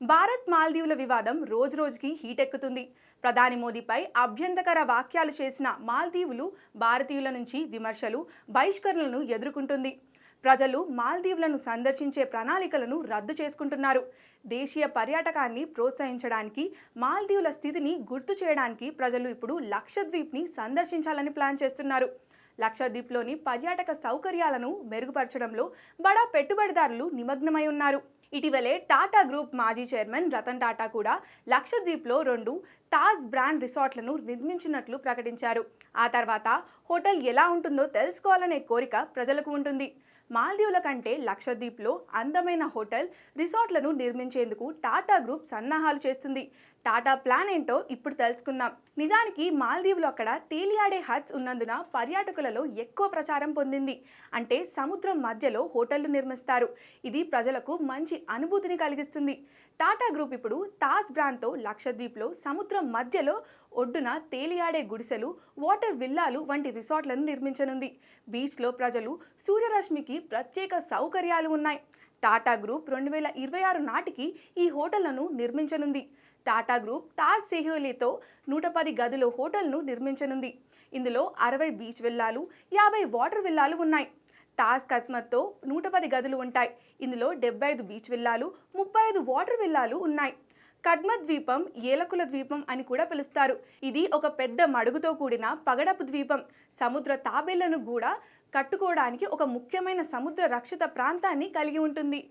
భారత్ మాల్దీవుల వివాదం రోజురోజుకి హీటెక్కుతుంది. ప్రధాని మోదీపై అభ్యంతకర వాక్యాలు చేసిన మాల్దీవులు భారతీయుల నుంచి విమర్శలు బహిష్కరణలను ఎదుర్కొంటుంది. ప్రజలు మాల్దీవులను సందర్శించే ప్రణాళికలను రద్దు చేసుకుంటున్నారు. దేశీయ పర్యాటకాన్ని ప్రోత్సహించడానికి మాల్దీవుల స్థితిని గుర్తు చేయడానికి ప్రజలు ఇప్పుడు లక్షద్వీప్ని సందర్శించాలని ప్లాన్ చేస్తున్నారు. లక్షద్వీప్లోని పర్యాటక సౌకర్యాలను మెరుగుపరచడంలో బడా పెట్టుబడిదారులు నిమగ్నమై ఉన్నారు. ఇటీవలే టాటా గ్రూప్ మాజీ చైర్మన్ రతన్ టాటా కూడా లక్షద్వీప్లో రెండు తాజ్ బ్రాండ్ రిసార్ట్లను నిర్మించినట్లు ప్రకటించారు. ఆ తర్వాత హోటల్ ఎలా ఉంటుందో తెలుసుకోవాలనే కోరిక ప్రజలకు ఉంటుంది. మాల్దీవుల కంటే లక్షద్వీప్లో అందమైన హోటల్ రిసార్ట్లను నిర్మించేందుకు టాటా గ్రూప్ సన్నాహాలు చేస్తుంది. టాటా ప్లాన్ ఏంటో ఇప్పుడు తెలుసుకుందాం. నిజానికి మాల్దీవులు అక్కడ తేలియాడే హట్స్ ఉన్నందున పర్యాటకులలో ఎక్కువ ప్రచారం పొందింది. అంటే సముద్రం మధ్యలో హోటళ్ళు నిర్మిస్తారు. ఇది ప్రజలకు మంచి అనుభూతిని కలిగిస్తుంది. టాటా గ్రూప్ ఇప్పుడు తాజ్ బ్రాండ్తో లక్షద్వీప్లో సముద్రం మధ్యలో ఒడ్డున తేలియాడే గుడిసెలు వాటర్ విల్లాలు వంటి రిసార్ట్లను నిర్మించనుంది. బీచ్లో ప్రజలు సూర్యరశ్మికి ప్రత్యేక సౌకర్యాలు ఉన్నాయి. టాటా గ్రూప్ రెండు వేల ఇరవై ఆరు నాటికి ఈ హోటళ్ళను నిర్మించనుంది. టాటా గ్రూప్ తాజ్ సెహోలీతో నూట పది గదుల హోటల్ను నిర్మించనుంది. ఇందులో అరవై బీచ్ విల్లాలు యాభై వాటర్ విల్లాలు ఉన్నాయి. తాజ్ కస్మత్తో నూట పది గదులు ఉంటాయి. ఇందులో డెబ్బై ఐదు బీచ్ విల్లాలు ముప్పై ఐదు వాటర్ విల్లాలు ఉన్నాయి. కడ్మ ద్వీపం ఏలకుల ద్వీపం అని కూడా పిలుస్తారు. ఇది ఒక పెద్ద మడుగుతో కూడిన పగడపు ద్వీపం. సముద్ర తాబేళ్ళను కూడా కట్టుకోవడానికి ఒక ముఖ్యమైన సముద్ర రక్షిత ప్రాంతాన్ని కలిగి ఉంటుంది.